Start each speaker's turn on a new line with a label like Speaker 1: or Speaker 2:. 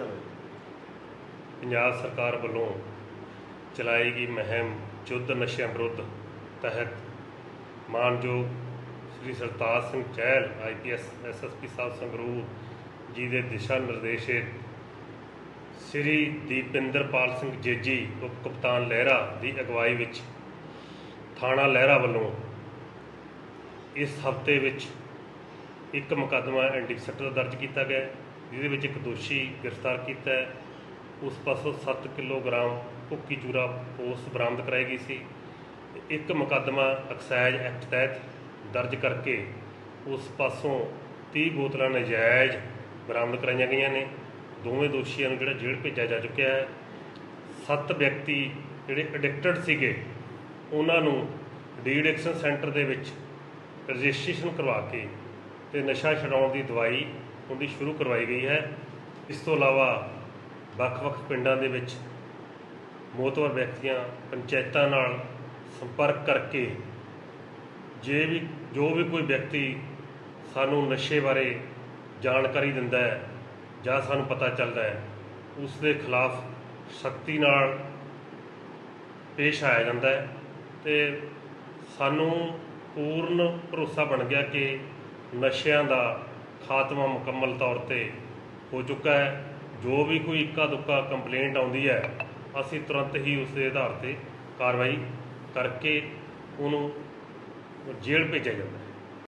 Speaker 1: ਚਲੋ
Speaker 2: ਪੰਜਾਬ ਸਰਕਾਰ ਵੱਲੋਂ ਚਲਾਈ ਗਈ ਮੁਹਿੰਮ ਯੁੱਧ ਨਸ਼ਿਆਂ ਵਿਰੁੱਧ ਤਹਿਤ। ਮਾਨਯੋਗ ਸ੍ਰੀ ਸਰਤਾਜ ਸਿੰਘ ਚਹਿਲ ਆਈਪੀਐਸ ਐਸਐਸਪੀ ਸਾਹਿਬ ਸੰਗਰੂਰ ਜੀ ਦੇ ਦਿਸ਼ਾ ਨਿਰਦੇਸ਼ ਹੇਠ ਸ੍ਰੀ ਦੀਪਿੰਦਰਪਾਲ ਸਿੰਘ ਜੇਜੀ, ਉਪ ਕਪਤਾਨ ਲਹਿਰਾ ਦੀ ਅਗਵਾਈ ਵਿੱਚ ਥਾਣਾ ਲਹਿਰਾ ਵੱਲੋਂ ਇਸ ਹਫ਼ਤੇ ਵਿੱਚ ਇੱਕ ਮੁਕੱਦਮਾ ਐਂਟੀ ਸੈਕਟਰ ਦਰਜ ਕੀਤਾ ਗਿਆ ਜਿਹਦੇ ਵਿੱਚ ਇੱਕ ਦੋਸ਼ੀ ਗ੍ਰਿਫਤਾਰ ਕੀਤਾ ਹੈ। ਉਸ ਪਾਸੋਂ 7 ਕਿਲੋਗ੍ਰਾਮ ਭੁੱਕੀ ਚੂਰਾ ਪੋਸਟ ਬਰਾਮਦ ਕਰਾਈ ਗਈ ਸੀ। ਇੱਕ ਮੁਕੱਦਮਾ ਐਕਸਾਈਜ਼ ਐਕਟ ਤਹਿਤ ਦਰਜ ਕਰਕੇ ਉਸ ਪਾਸੋਂ 30 ਬੋਤਲਾਂ ਨਜਾਇਜ਼ ਬਰਾਮਦ ਕਰਾਈਆਂ ਗਈਆਂ ਨੇ। ਦੋਵੇਂ ਦੋਸ਼ੀਆਂ ਨੂੰ ਜਿਹੜਾ ਜੇਲ੍ਹ ਭੇਜਿਆ ਜਾ ਚੁੱਕਿਆ ਹੈ। ਸੱਤ ਵਿਅਕਤੀ ਜਿਹੜੇ ਐਡਿਕਟਡ ਸੀਗੇ, ਉਹਨਾਂ ਨੂੰ ਡੀਡਿਕਸ਼ਨ ਸੈਂਟਰ ਦੇ ਵਿੱਚ ਰਜਿਸਟ੍ਰੇਸ਼ਨ ਕਰਵਾ ਕੇ ਤੇ ਨਸ਼ਾ ਛਡਾਉਣ ਦੀ ਦਵਾਈ ਉਹਦੀ ਸ਼ੁਰੂ ਕਰਵਾਈ ਗਈ ਹੈ। ਇਸ ਤੋਂ ਇਲਾਵਾ ਵੱਖ-ਵੱਖ ਪਿੰਡਾਂ ਦੇ ਵਿੱਚ ਮੋਤਵਰ ਵਿਅਕਤੀਆਂ, ਪੰਚਾਇਤਾਂ ਨਾਲ ਸੰਪਰਕ ਕਰਕੇ ਜੇ ਵੀ, ਜੋ ਵੀ ਕੋਈ ਵਿਅਕਤੀ ਸਾਨੂੰ ਨਸ਼ੇ ਬਾਰੇ ਜਾਣਕਾਰੀ ਦਿੰਦਾ ਹੈ ਜਾਂ ਸਾਨੂੰ ਪਤਾ ਚੱਲਦਾ ਹੈ, ਉਸ ਦੇ ਖਿਲਾਫ ਸਖਤੀ ਨਾਲ ਪੇਸ਼ ਆਇਆ ਜਾਂਦਾ ਹੈ ਤੇ ਸਾਨੂੰ ਪੂਰਨ ਭਰੋਸਾ ਬਣ ਗਿਆ ਕਿ ਨਸ਼ਿਆਂ ਦਾ ਖਾਤਮਾ ਮੁਕੰਮਲ ਤੌਰ ਤੇ ਹੋ ਚੁੱਕਾ ਹੈ। ਜੋ ਵੀ ਕੋਈ ਇੱਕਾ ਦੁੱਕਾ ਕੰਪਲੇਂਟ ਆਉਂਦੀ ਹੈ, ਅਸੀਂ ਤੁਰੰਤ ਹੀ ਉਸ ਦੇ ਆਧਾਰ ਤੇ ਕਾਰਵਾਈ ਕਰਕੇ ਉਹਨੂੰ ਜੇਲ੍ਹ ਭੇਜਿਆ ਜਾਂਦਾ ਹੈ।